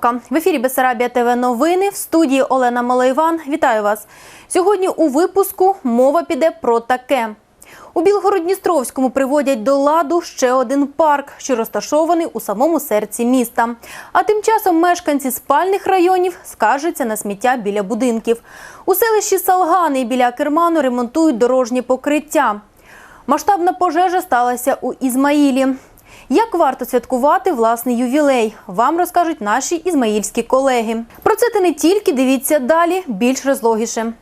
вівторка. В ефірі Бесарабія ТВ новини в студії Олена Малайван. Вітаю вас. Сьогодні у випуску мова піде про таке. У Білгород-Дністровському приводять до ладу ще один парк, що розташований у самому серці міста. А тим часом мешканці спальних районів скаржаться на сміття біля будинків. У селищі Салгани біля Керману ремонтують дорожнє покриття. Масштабна пожежа сталася у Ізмаїлі. Як варто святкувати власний ювілей? Вам розкажуть наші ізмаїльські колеги. Про це та не тільки дивіться далі, більш розлогіше.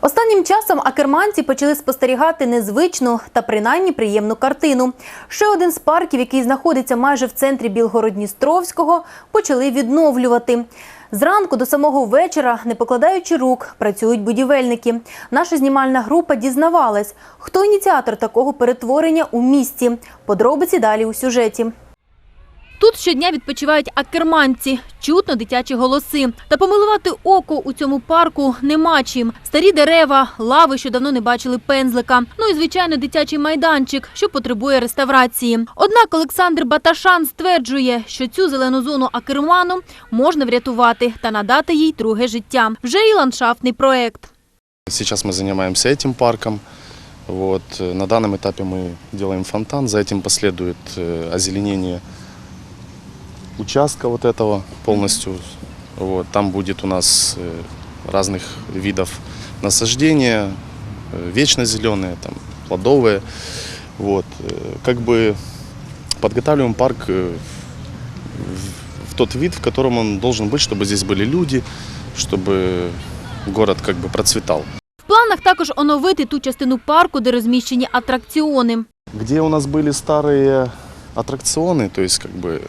Останнім часом акерманці почали спостерігати незвичну та принаймні приємну картину. Ще один з парків, який знаходиться майже в центрі Білгород-Дністровського, почали відновлювати. Зранку до самого вечора, не покладаючи рук, працюють будівельники. Наша знімальна група дізнавалась, хто ініціатор такого перетворення у місті. Подробиці далі у сюжеті. Тут щодня відпочивають акерманці, чутно дитячі голоси. Та помилувати око у цьому парку нема чим. Старі дерева, лави, що давно не бачили пензлика. Ну і звичайно, дитячий майданчик, що потребує реставрації. Однак Олександр Баташан стверджує, що цю зелену зону акерману можна врятувати та надати їй друге життя. Вже і ландшафтний проект. Сейчас мы занимаемся этим парком. Вот. э, На данном этапе мы делаем фонтан, за этим последует э, озеленение участка вот этого полностью. Вот. Там будет у нас э, разных видов насаждения, э, вечно зеленые, там, плодовые. Вот. э, Как бы подготавливаем парк э, в- в тот вид, в котором он должен быть, чтобы здесь были люди, чтобы город как бы процветал. В планах також оновити ту частину парку, де розміщені атракціони. Где у нас были старые аттракционы, то есть как бы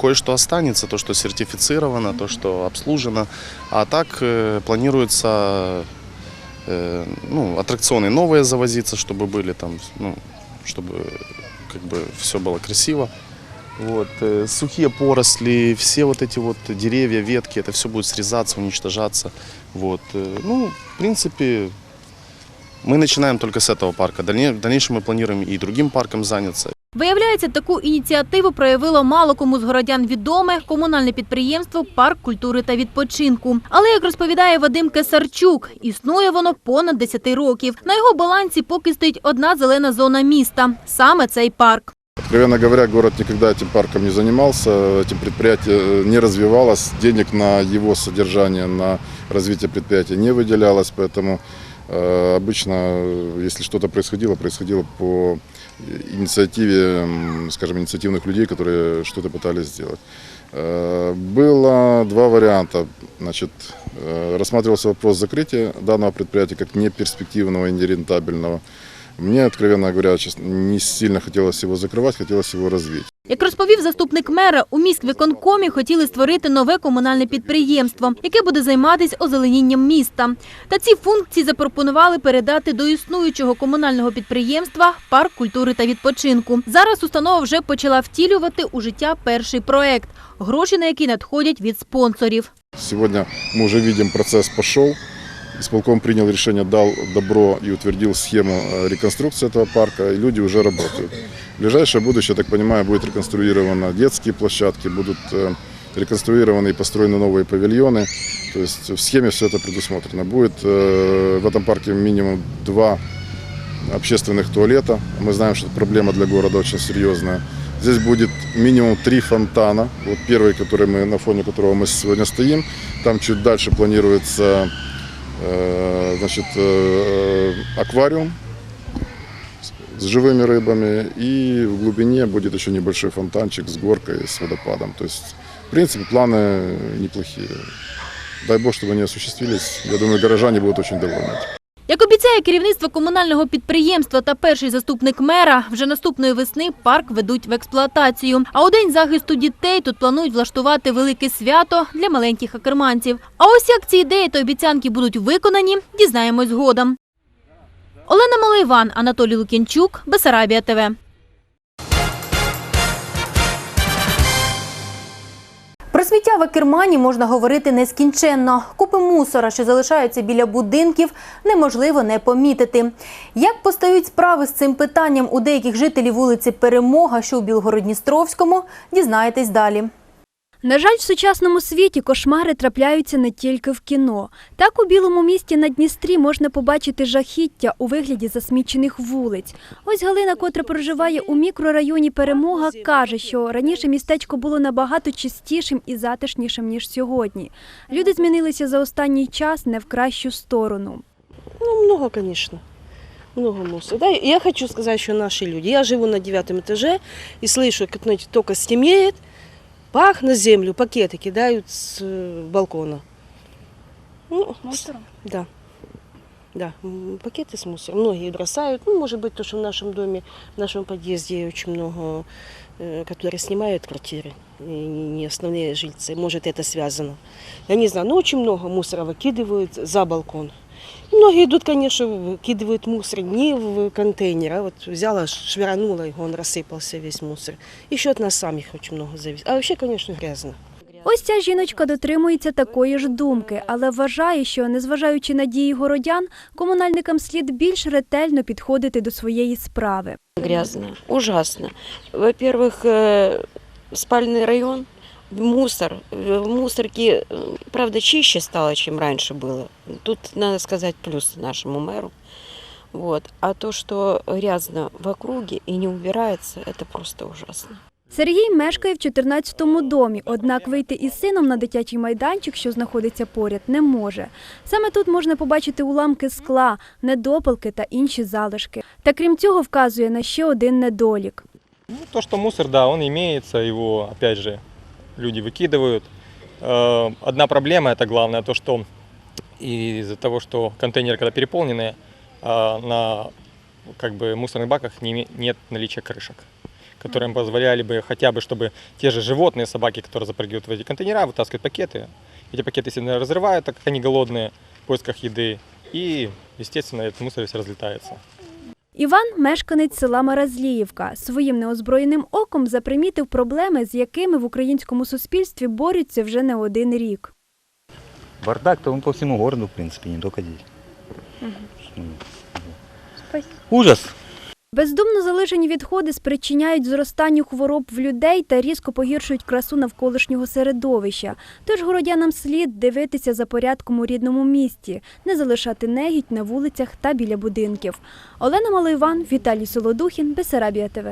кое-что останется, то, что сертифицировано, то, что обслужено. А так э, планируется э, ну, аттракционы новые завозиться, чтобы были там, ну, чтобы как бы все было красиво. Вот, э, сухие поросли, все вот эти вот деревья, ветки, это все будет срезаться, уничтожаться. Вот, э, ну, в принципе, мы начинаем только с этого парка. Дальне- В дальнейшем мы планируем и другим парком заняться. Виявляється, таку ініціативу проявило мало кому з городян відоме комунальне підприємство Парк культури та відпочинку. Але як розповідає Вадим Кесарчук, існує воно понад 10 років. На його балансі поки стоїть одна зелена зона міста саме цей парк. Откровенно говоря, город никогда этим парком не занимался, этим предприятие э, не развивалось, денег на его содержание, на развитие предприятия не выделялось, поэтому э, обычно, э, если что-то происходило, происходило по инициативе, скажем, инициативных людей, которые что-то пытались сделать. Э, Было два варианта. Значит, э, рассматривался вопрос закрытия данного предприятия как неперспективного и нерентабельного. Мне, откровенно говоря, не сильно хотелось его закрывать, хотелось его развить. Як розповів заступник мера, у міськвиконкомі хотіли створити нове комунальне підприємство, яке буде займатися озеленінням міста. Та ці функції запропонували передати до існуючого комунального підприємства Парк культури та відпочинку. Зараз установа вже почала втілювати у життя перший проект, гроші на який надходять від спонсорів. Сегодня мы уже видим, процесс пошел. Исполком принял решение, дал добро и утвердил схему э, реконструкции этого парка, и люди уже работают. В ближайшее будущее, так понимаю, будет реконструированы детские площадки, будут э, реконструированы и построены новые павильоны. То есть в схеме все это предусмотрено. Будет э, в этом парке минимум два общественных туалета. Мы знаем, что проблема для города очень серьезная. Здесь будет минимум три фонтана. Вот первый, который мы, на фоне которого мы сегодня стоим. Там чуть дальше планируется значит, э, аквариум с живыми рыбами. И в глубине будет еще небольшой фонтанчик с горкой, с водопадом. То есть, в принципе, планы неплохие. Дай бог, чтобы они осуществились. Я думаю, горожане будут очень довольны. Обіцяє керівництво комунального підприємства та перший заступник мера, вже наступної весни парк ведуть в експлуатацію. А у день захисту дітей тут планують влаштувати велике свято для маленьких акерманців. А ось як ці ідеї та обіцянки будуть виконані, дізнаємось згодом. Олена Малайван, Анатолій Лукінчук, Бесарабія ТВ. Сміття в Акермані можна говорити нескінченно. Купи мусора, що залишаються біля будинків, неможливо не помітити. Як постають справи з цим питанням у деяких жителів вулиці Перемога, що у Білгородністровському, дізнаєтесь далі. На жаль, в сучасному світі кошмари трапляються не тільки в кіно. Так у білому місті на Дністрі можна побачити жахіття у вигляді засмічених вулиць. Ось Галина, котра проживає у мікрорайоні Перемога, каже, що раніше містечко було набагато чистішим і затишнішим ніж сьогодні. Люди змінилися за останній час не в кращу сторону. Ну, много, конечно. Много мусора. Да, я хочу сказать, что наши люди. Я живу на девятом этаже и слышу, как знаете, только пах на землю, пакеты кидают с э, балкона. Ну, Мусором? Да. Да, пакеты с мусором. Многие бросают. Ну, может быть, то, что в нашем доме, в нашем подъезде очень много, э, которые снимают квартиры, и не основные жильцы. Может, это связано. Я не знаю, но очень много мусора выкидывают за балкон. Многие идут, конечно, выкидывают мусор не в контейнер, а вот взяла, швырнула, и он рассыпался весь мусор. Еще от нас самих очень много зависит. А вообще, конечно, грязно. Ось ця жіночка дотримується такої ж думки, але вважає, що, незважаючи на дії городян, комунальникам слід більш ретельно підходити до своєї справи. грязно, ужасно. Во-первых, э, спальный район, мусор. Э, В мусорке, э, правда, чище стало, чем раньше было. Тут, надо сказать, плюс нашему мэру. Вот. А то, что грязно в округе и не убирается, это просто ужасно. Сергій мешкає в 14-му домі, однак вийти із сином на дитячий майданчик, що знаходиться поряд, не може. Саме тут можна побачити уламки скла, недопалки та інші залишки. Та крім цього, вказує на ще один недолік. Ну, то, что мусор, да, он имеется, его, опять же, люди выкидывают. Э, Одна проблема, это главное, то, что из-за того, что контейнеры, когда переполнены, а, на как бы, мусорных баках не име- нет наличия крышек, которые позволяли бы хотя бы, чтобы те же животные, собаки, которые запрыгивают в эти контейнера, вытаскивают пакеты. Эти пакеты сильно разрывают, так как они голодные, в поисках еды. И, естественно, этот мусор весь разлетается. Іван мешканець села Маразліївка. Своїм неозброєним оком запримітив проблеми, з якими в українському суспільстві борються вже не один рік. Бардак-то он по всьому городу, в принципі, не тільки здесь. Ну, Ужас. Бездумно залишені відходи спричиняють зростанню хвороб в людей та різко погіршують красу навколишнього середовища. Тож городянам слід дивитися за порядком у рідному місті, не залишати негідь на вулицях та біля будинків. Олена Малоїван, Віталій Солодухін, Бесарабія ТВ.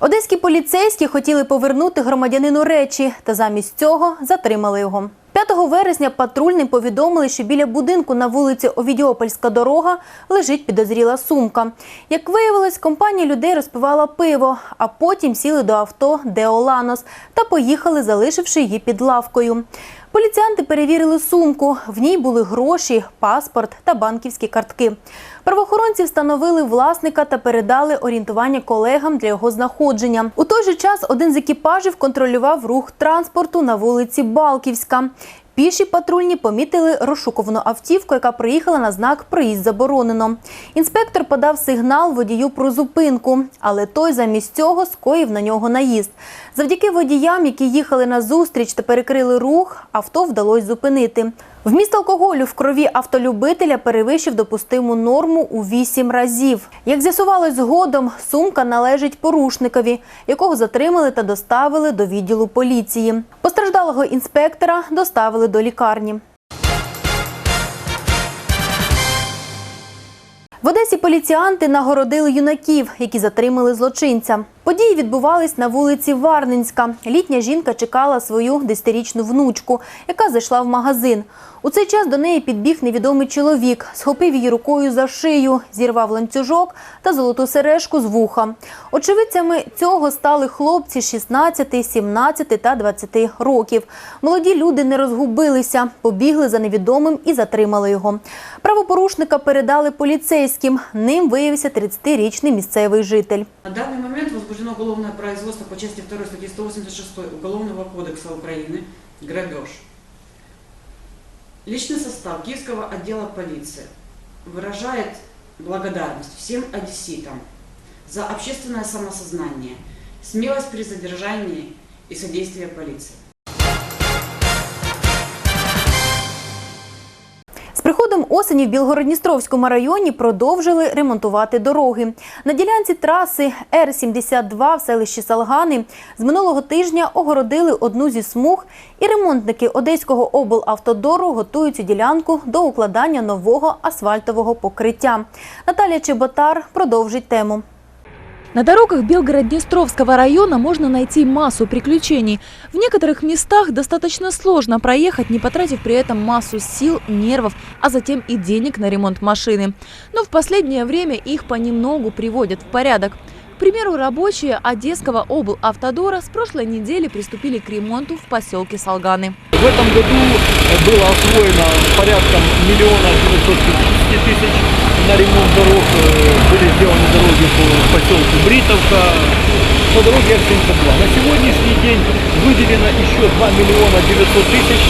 Одеські поліцейські хотіли повернути громадянину речі, та замість цього затримали його. 5 вересня патрульним повідомили, що біля будинку на вулиці Овідіопольська дорога лежить підозріла сумка. Як виявилось, компанія людей розпивала пиво, а потім сіли до авто Деоланос та поїхали, залишивши її під лавкою. Поліціянти перевірили сумку. В ній були гроші, паспорт та банківські картки. Правоохоронці встановили власника та передали орієнтування колегам для його знаходження. У той же час один з екіпажів контролював рух транспорту на вулиці Балківська. Піші патрульні помітили розшукувану автівку, яка приїхала на знак «Проїзд заборонено». Інспектор подав сигнал водію про зупинку, але той замість цього скоїв на нього наїзд. Завдяки водіям, які їхали на зустріч та перекрили рух, авто вдалося зупинити. Вміст алкоголю в крові автолюбителя перевищив допустиму норму у 8 разів. Як з'ясувалось згодом, сумка належить порушникові, якого затримали та доставили до відділу поліції. Постраждалого інспектора доставили до лікарні. В Одесі поліціянти нагородили юнаків, які затримали злочинця. Події відбувались на вулиці Варненська. Літня жінка чекала свою десятирічну внучку, яка зайшла в магазин. У цей час до неї підбіг невідомий чоловік, схопив її рукою за шию, зірвав ланцюжок та золоту сережку з вуха. Очевидцями цього стали хлопці 16, 17 та 20 років. Молоді люди не розгубилися, побігли за невідомим і затримали його. Правопорушника передали поліцейським. Ним виявився 30-річний місцевий житель. На данный момент возбуждено уголовное производство по части 2 статьи 186 Уголовного кодекса Украины «Грабеж». Личный состав Киевского отдела полиции выражает благодарность всем одесситам за общественное самосознание, смелость при задержании и содействие полиции. Приходом осені в Білгородністровському районі продовжили ремонтувати дороги. На ділянці траси Р-72 в селищі Салгани з минулого тижня огородили одну зі смуг, і ремонтники Одеського облавтодору готують цю ділянку до укладання нового асфальтового покриття. Наталія Чеботар продовжить тему. На дорогах Белгород-Днестровского района можно найти массу приключений. В некоторых местах достаточно сложно проехать, не потратив при этом массу сил, нервов, а затем и денег на ремонт машины. Но в последнее время их понемногу приводят в порядок. К примеру, рабочие Одесского облавтодора с прошлой недели приступили к ремонту в поселке Салганы. В этом году было освоено порядка миллиона 950 тысяч на ремонт дорог. Э, Были сделаны дороги по поселку Бритовка, по дороге Р-72. На сегодняшний день выделено еще 2 миллиона 900 тысяч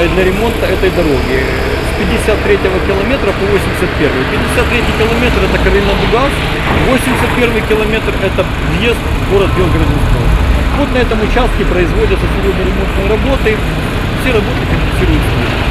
э, для ремонта этой дороги. С 53 километра по 81. 53 километр это Калининград, 81 километр это въезд в город белгород Вот на этом участке производятся сегодня ремонтные работы. Все работы финансируют служба.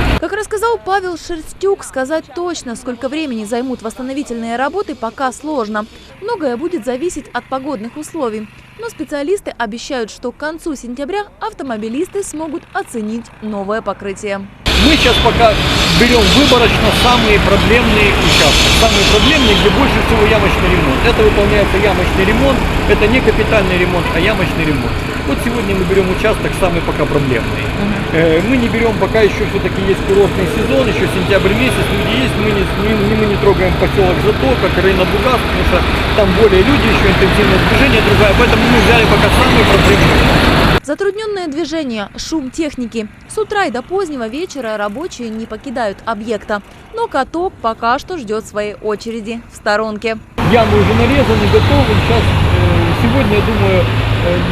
Рассказал Павел Шерстюк, сказать точно, сколько времени займут восстановительные работы, пока сложно. Многое будет зависеть от погодных условий. Но специалисты обещают, что к концу сентября автомобилисты смогут оценить новое покрытие. Мы сейчас пока берем выборочно самые проблемные участки. Самые проблемные, где больше всего ямочный ремонт. Это выполняется ямочный ремонт. Это не капитальный ремонт, а ямочный ремонт. Вот сегодня мы берем участок самый пока проблемный. Э, Мы не берем, пока еще все-таки есть курортный сезон, еще сентябрь месяц, люди есть, мы не, не- мы не трогаем поселок Затока, Карина Бугас, потому что там более люди, еще интенсивное движение другая, поэтому мы взяли пока самые проблемные. Затрудненное движение, шум техники. С утра и до позднего вечера рабочие не покидают объекта. Но каток пока что ждет своей очереди в сторонке. Ямы уже нарезаны, готовы. Сейчас, э, сегодня, я думаю,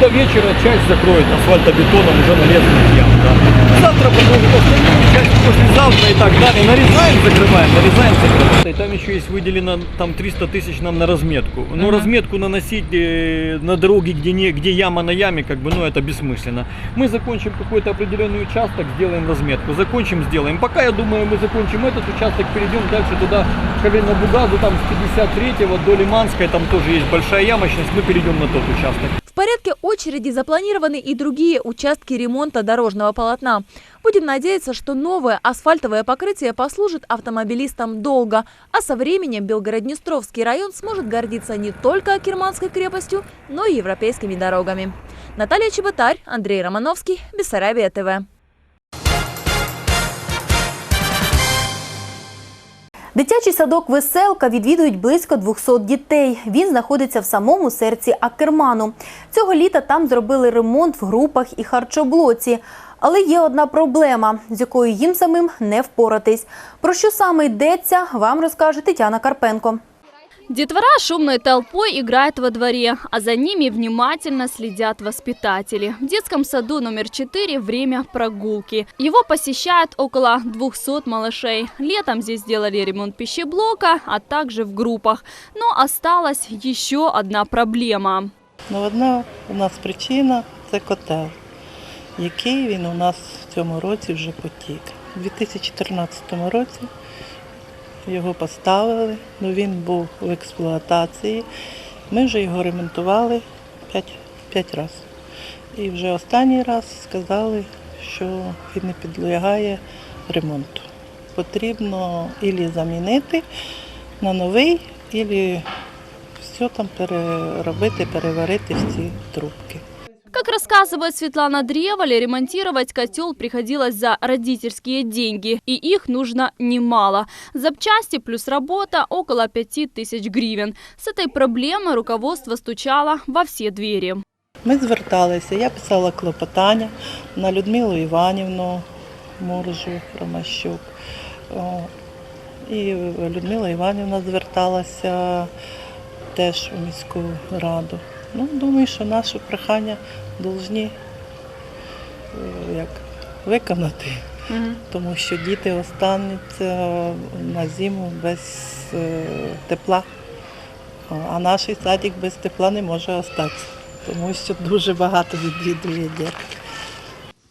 до вечера часть закроет асфальтобетоном уже нарезанных ям. Да. Завтра продолжит остальную часть, послезавтра и так далее. Нарезаем, закрываем, нарезаем, закрываем. И там еще есть выделено там 300 тысяч нам на разметку. Но разметку наносить э, на дороге, где, не, где яма на яме, как бы, ну это бессмысленно. Мы закончим какой-то определенный участок, сделаем разметку. Закончим, сделаем. Пока, я думаю, мы закончим этот участок, перейдем дальше туда, к Бугазу, там с 53-го до Лиманской, там тоже есть большая ямочность, мы перейдем на тот участок. В порядке очереди запланированы и другие участки ремонта дорожного полотна. Будем надеяться, что новое асфальтовое покрытие послужит автомобилистам долго, а со временем Белгород-Днестровский район сможет гордиться не только Акерманской крепостью, но и европейскими дорогами. Наталья Чеботарь, Андрей Романовский, Бессарабия ТВ. Дитячий садок Веселка відвідують близько 200 дітей. Він знаходиться в самому серці Акерману. Цього літа там зробили ремонт в групах і харчоблоці. Але є одна проблема, з якою їм самим не впоратись. Про що саме йдеться, вам розкаже Тетяна Карпенко. Детвора шумной толпой играет во дворе, а за ними внимательно следят воспитатели. В детском саду номер 4 время прогулки. Его посещают около 200 малышей. Летом здесь сделали ремонт пищеблока, а также в группах. Но осталась еще одна проблема. Ну, одна у нас причина це котел, який він у нас в цьому році вже потік. У 2014 році його поставили, ну він був в експлуатації. Ми вже його ремонтували 5, 5 разів. І вже останній раз сказали, що він не підлягає ремонту. Потрібно ілі замінити на новий, ілі все там переробити, переварити всі трубки. Как рассказывает Светлана Древоля, ремонтировать котел приходилось за родительские деньги, и их нужно немало. Запчасти плюс работа около 5000 гривен. С этой проблемой руководство стучало во все двери. Ми зверталися, я писала клопотання на Людмилу Іванівну Моржу Ромащук. І Людмила Іванівна зверталася теж у міську раду. Ну, думаю, що наше прохання повинні як, виконати, тому що діти остануться на зиму без е, тепла. А наш садик без тепла не може остатися, тому що дуже багато відвідує дітей.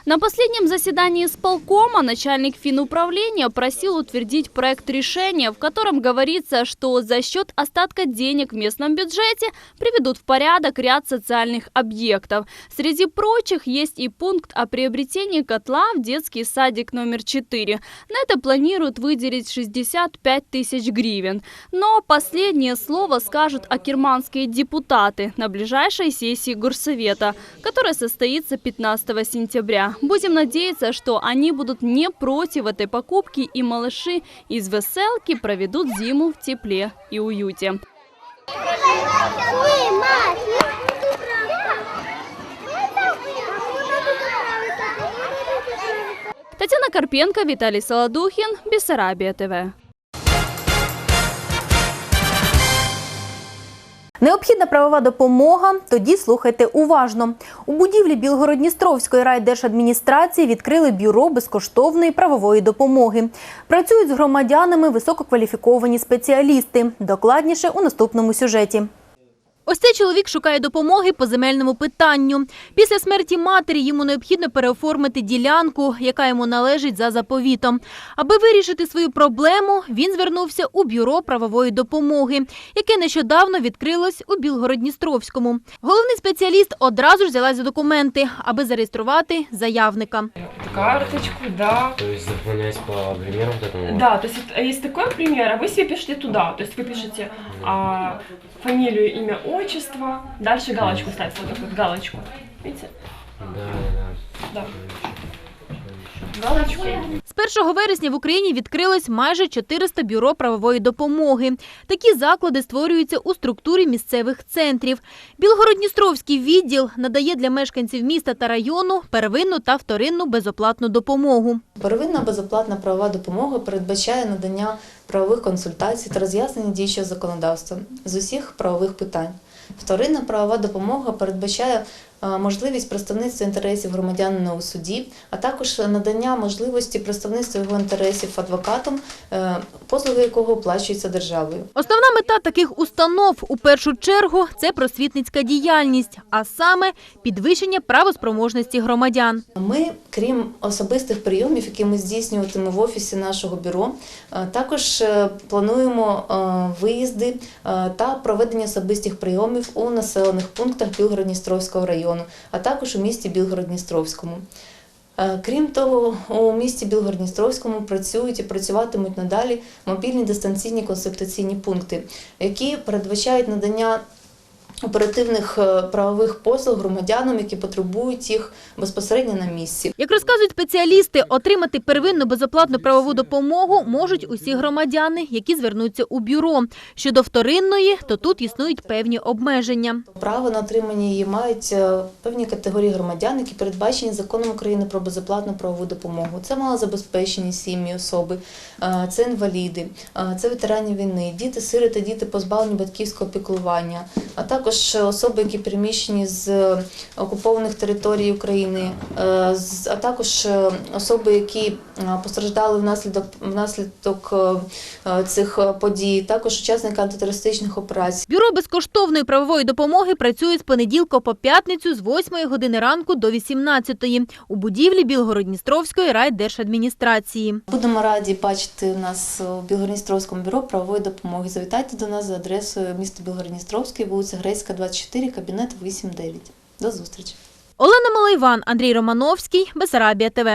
На последнем заседании исполкома начальник финуправления просил утвердить проект решения, в котором говорится, что за счет остатка денег в местном бюджете приведут в порядок ряд социальных объектов. Среди прочих есть и пункт о приобретении котла в детский садик номер 4. На это планируют выделить 65 тысяч гривен. Но последнее слово скажут акерманские депутаты на ближайшей сессии Горсовета, которая состоится 15 сентября. Будем надеяться, что они будут не против этой покупки и малыши из веселки проведут зиму в тепле и уюте. Татьяна Карпенко, Виталий Солодухин, Бессарабия ТВ. Необхідна правова допомога? Тоді слухайте уважно. У будівлі Білгородністровської райдержадміністрації відкрили бюро безкоштовної правової допомоги. Працюють з громадянами висококваліфіковані спеціалісти. Докладніше у наступному сюжеті. Ось цей чоловік шукає допомоги по земельному питанню. Після смерті матері йому необхідно переоформити ділянку, яка йому належить за заповітом. Аби вирішити свою проблему, він звернувся у бюро правової допомоги, яке нещодавно відкрилось у Білгородністровському. Головний спеціаліст одразу ж взялась за документи, аби зареєструвати заявника. Карточку, да. То есть заполнять по примеру вот этому? Да, то есть вот, а есть такой пример, а вы себе пишете туда. То есть вы пишете а, фамилию, имя, отчество, дальше галочку ставить, вот такую вот галочку. Видите? Да, да, Да. З 1 вересня в Україні відкрилось майже 400 бюро правової допомоги. Такі заклади створюються у структурі місцевих центрів. Білгородністровський відділ надає для мешканців міста та району первинну та вторинну безоплатну допомогу. Первинна безоплатна правова допомога передбачає надання правових консультацій та роз'яснення діючого законодавства з усіх правових питань. Вторинна правова допомога передбачає можливість представництва інтересів громадянина у суді, а також надання можливості представництва його інтересів адвокатом, е, послуги якого оплачуються державою. Основна мета таких установ у першу чергу це просвітницька діяльність, а саме підвищення правоспроможності громадян. Ми, крім особистих прийомів, які ми здійснюватимемо в офісі нашого бюро, е, також е, плануємо е, виїзди е, та проведення особистих прийомів у населених пунктах Білгород-Дністровського району, а також у місті Білгород-Дністровському. Е, Крім того, у місті Білгород-Дністровському працюють і працюватимуть надалі мобільні дистанційні консультаційні пункти, які передбачають надання оперативних е, правових послуг громадянам, які потребують їх безпосередньо на місці. Як розказують спеціалісти, отримати первинну безоплатну правову допомогу можуть усі громадяни, які звернуться у бюро. Щодо вторинної, то тут існують певні обмеження. Право на отримання її мають е, певні категорії громадян, які передбачені законом України про безоплатну правову допомогу. Це малозабезпечені сім'ї особи, е, це інваліди, це ветерані війни, діти, сироти, діти позбавлені батьківського піклування, а також особи, які переміщені з окупованих територій України, е, а також е, особи, які е, постраждали внаслідок внаслідок цих подій, також учасники антитерористичних операцій. Бюро безкоштовної правової допомоги працює з понеділка по п'ятницю з 8 години ранку до 18 у будівлі Білгородністровської райдержадміністрації. Будемо раді бачити нас у Білгородністровському бюро правової допомоги. Завітайте до нас за адресою міста Білгородністровський, вулиця Грецька, 24, кабінет 8-9. До зустрічі. Олена Малайван, Андрій Романовський, Бесарабія ТВ.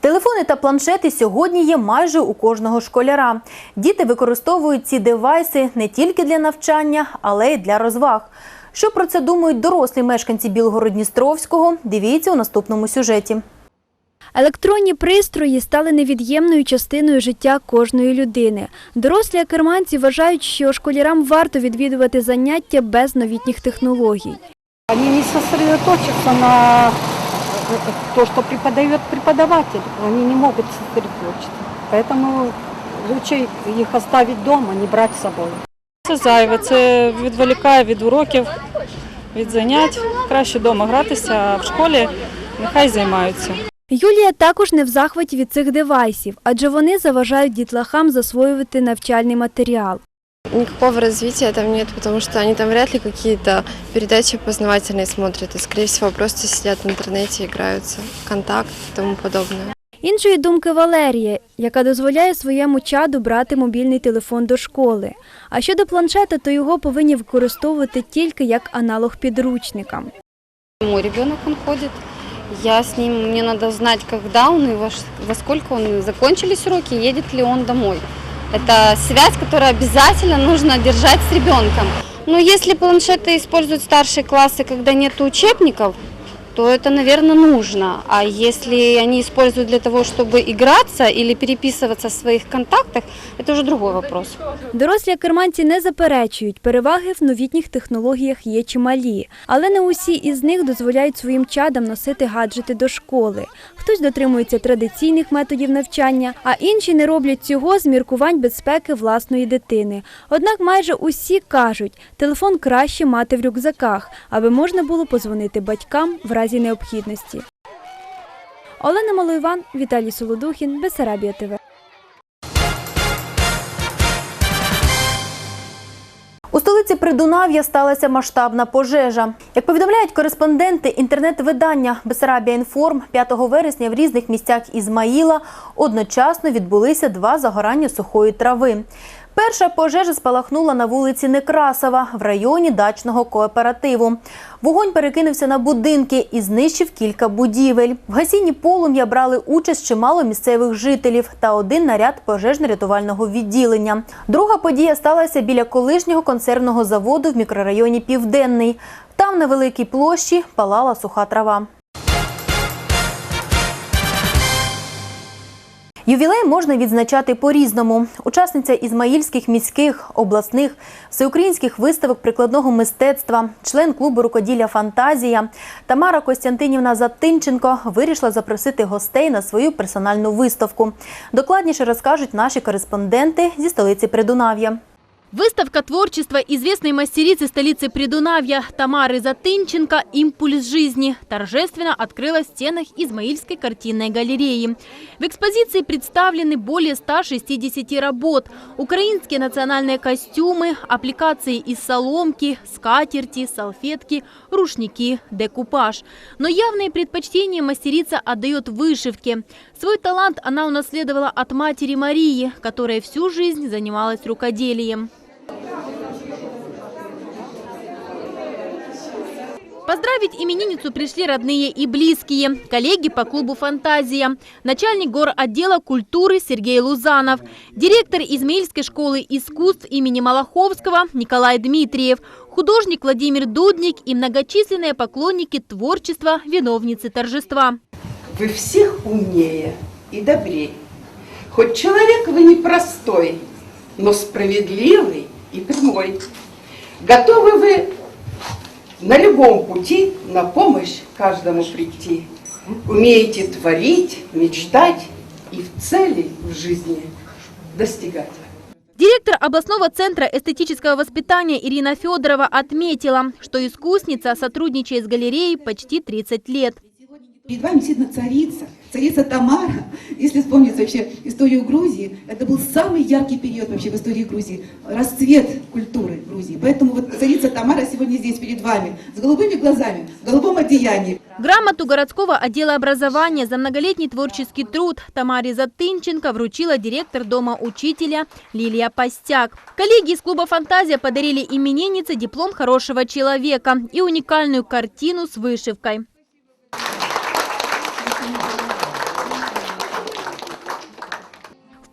Телефони та планшети сьогодні є майже у кожного школяра. Діти використовують ці девайси не тільки для навчання, але й для розваг. Що про це думають дорослі мешканці Білгород-Дністровського? Дивіться у наступному сюжеті. Електронні пристрої стали невід'ємною частиною життя кожної людини. Дорослі акерманці вважають, що школярам варто відвідувати заняття без новітніх технологій. Они не сосредоточатся на то, что преподает преподаватель. Они не могут сосредоточиться. Поэтому лучше их оставить дома, не брать с собой. Це зайве, це відволікає від уроків, від занять. Краще вдома гратися, а в школі нехай займаються. Юлія також не в захваті від цих девайсів, адже вони заважають дітлахам засвоювати навчальний матеріал. Никакого развития там нет, потому что они там вряд ли какие-то передачи познавательные смотрят, и, скорее всего, просто сидят в интернете, играются, контакт и тому подобное. Іншої думки Валерія, яка дозволяє своєму чаду брати мобільний телефон до школи. А щодо планшета, то його повинні використовувати тільки як аналог підручникам. Мой ребенок, он ходит. Я с ним, мне надо знать, когда он и во, ш- во сколько он закончились уроки, едет ли он домой. Это связь, которую обязательно нужно держать с ребенком. Но если планшеты используют старшие классы, когда нет учебников, то это, наверное, нужно. А если они используют для того, чтобы играться или переписываться в своих контактах, это уже другой вопрос. Дорослі керманці не заперечують, переваги в новітніх технологіях є чималі, але не усі із них дозволяють своїм чадам носити гаджети до школи. Хтось дотримується традиційних методів навчання, а інші не роблять цього з міркувань безпеки власної дитини. Однак майже усі кажуть, телефон краще мати в рюкзаках, аби можна було позвонити батькам в разі необхідності. Олена Малоїван, Віталій Солодухін, Бесарабія ТВ. У столиці Придунав'я сталася масштабна пожежа. Як повідомляють кореспонденти інтернет-видання Бесарабія Інформ, 5 вересня в різних місцях Ізмаїла одночасно відбулися два загорання сухої трави. Перша пожежа спалахнула на вулиці Некрасова в районі дачного кооперативу. Вогонь перекинувся на будинки і знищив кілька будівель. В гасінні полум'я брали участь чимало місцевих жителів та один наряд пожежно-рятувального відділення. Друга подія сталася біля колишнього консервного заводу в мікрорайоні Південний. Там на великій площі палала суха трава. Ювілей можна відзначати по-різному. Учасниця ізмаїльських міських, обласних, всеукраїнських виставок прикладного мистецтва, член клубу рукоділля Фантазія Тамара Костянтинівна Затинченко вирішила запросити гостей на свою персональну виставку. Докладніше розкажуть наші кореспонденти зі столиці Придунав'я. Выставка творчества известной мастерицы столицы Придунавья Тамары Затынченко «Импульс жизни» торжественно открылась в стенах Измаильской картинной галереи. В экспозиции представлены более 160 работ, украинские национальные костюмы, аппликации из соломки, скатерти, салфетки, рушники, декупаж. Но явные предпочтения мастерица отдает вышивке. Свой талант она унаследовала от матери Марии, которая всю жизнь занималась рукоделием. Поздравить именинницу пришли родные и близкие, коллеги по клубу «Фантазия», начальник гор отдела культуры Сергей Лузанов, директор Измаильской школы искусств имени Малаховского Николай Дмитриев, художник Владимир Дудник и многочисленные поклонники творчества виновницы торжества. Вы всех умнее и добрее. Хоть человек вы непростой, но справедливый и прямой. Готовы вы на любом пути на помощь каждому прийти. Умеете творить, мечтать и в цели в жизни достигать. Директор областного центра эстетического воспитания Ирина Федорова отметила, что искусница сотрудничает с галереей почти 30 лет. Перед вами действительно царица, царица Тамара. Если вспомнить вообще историю Грузии, это был самый яркий период вообще в истории Грузии, расцвет культуры Грузии. Поэтому вот царица Тамара сегодня здесь перед вами, с голубыми глазами, в голубом одеянии. Грамоту городского отдела образования за многолетний творческий труд Тамаре Затынченко вручила директор дома учителя Лилия Постяк. Коллеги из клуба «Фантазия» подарили имениннице диплом хорошего человека и уникальную картину с вышивкой.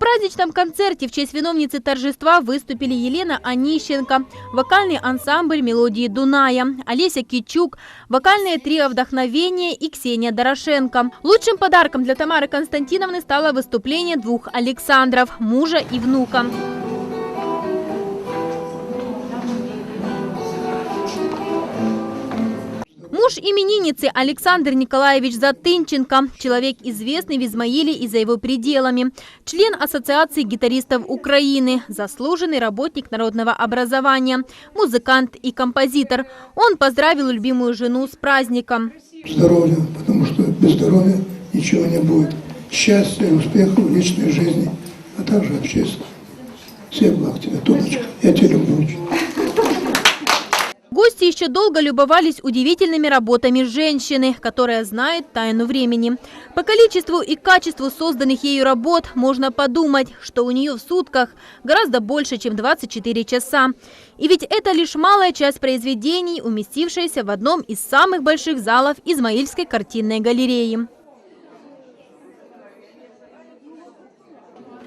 Праздничном концерте в честь виновницы торжества выступили Елена Онищенко, вокальный ансамбль «Мелодии Дуная», Олеся Кичук, вокальное трио «Вдохновение» и Ксения Дорошенко. Лучшим подарком для Тамары Константиновны стало выступление двух Александров – мужа и внука. Муж именинницы Александр Николаевич Затынченко, человек известный в Измаиле и за его пределами, член Ассоциации гитаристов Украины, заслуженный работник народного образования, музыкант и композитор. Он поздравил любимую жену с праздником. здоровья, потому что без здоровья ничего не будет. Счастья, успехов в личной жизни, а также общественной. Всех благ тебе, Тоночка. Я тебя люблю очень. Гости еще долго любовались удивительными работами женщины, которая знает тайну времени. По количеству и качеству созданных ею работ можно подумать, что у нее в сутках гораздо больше, чем 24 часа. И ведь это лишь малая часть произведений, уместившаяся в одном из самых больших залов Измаильской картинной галереи.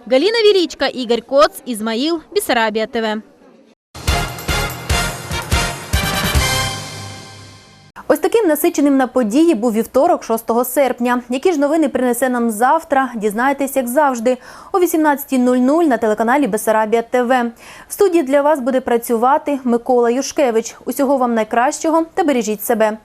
Галина Величко, Игорь Коц, Измаил, Бессарабия ТВ. Насиченим на події був вівторок, 6 серпня. Які ж новини принесе нам завтра? Дізнаєтесь, як завжди, о 18.00 на телеканалі Бесарабія ТВ. В студії для вас буде працювати Микола Юшкевич. Усього вам найкращого та бережіть себе.